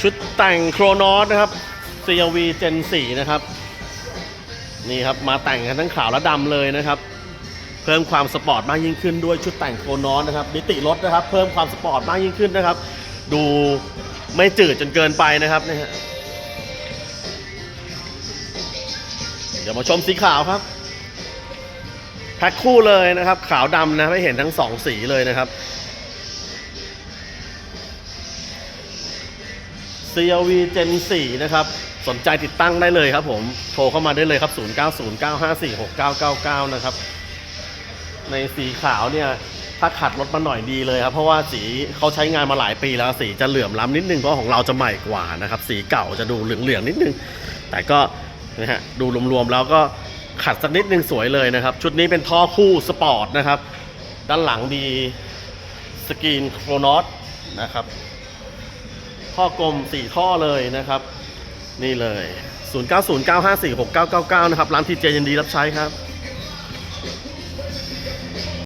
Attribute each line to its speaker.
Speaker 1: ชุดแต่งโครนอสนะครับ CRV Gen 4 นะครับ นี่ครับมาแต่งกันทั้งขาวและดำเลยนะครับ เพิ่มความสปอร์ตมากยิ่งขึ้นด้วยชุดแต่งโครนอสนะครับมิติรถนะครับ เพิ่มความสปอร์ตมากยิ่งขึ้นนะครับ ดูไม่จืดจนเกินไปนะครับนี่ฮะเดี๋ยวมาชมสีขาวครับแพ็คคู่เลยนะครับ ขาวดำนะไม่เห็นทั้งสองสีเลยนะครับ CRV Gen 4 นะครับ สนใจติดตั้งได้เลยครับผม โทรเข้ามาได้เลยครับ 0909546999 นะครับ ในสีขาวเนี่ย ถ้าขัดรถมาหน่อยดีเลยครับ เพราะว่าสีเขาใช้งานมาหลายปีแล้วสีจะเหลื่อมล้ำนิดนึง เพราะของเราจะใหม่กว่านะครับ สีเก่าจะดูเหลืองๆนิดนึง แต่ก็นะฮะดูรวมๆแล้วก็ขัดสักนิดนึงสวยเลยนะครับ ชุดนี้เป็นท่อคู่สปอร์ตนะครับ ด้านหลังมีสกรีนโครนอตนะครับ ข้อกลม 4 ท่อเลยนะครับ นี่เลย 0909546999 นะครับ ร้านทีเจยินดีรับใช้ครับ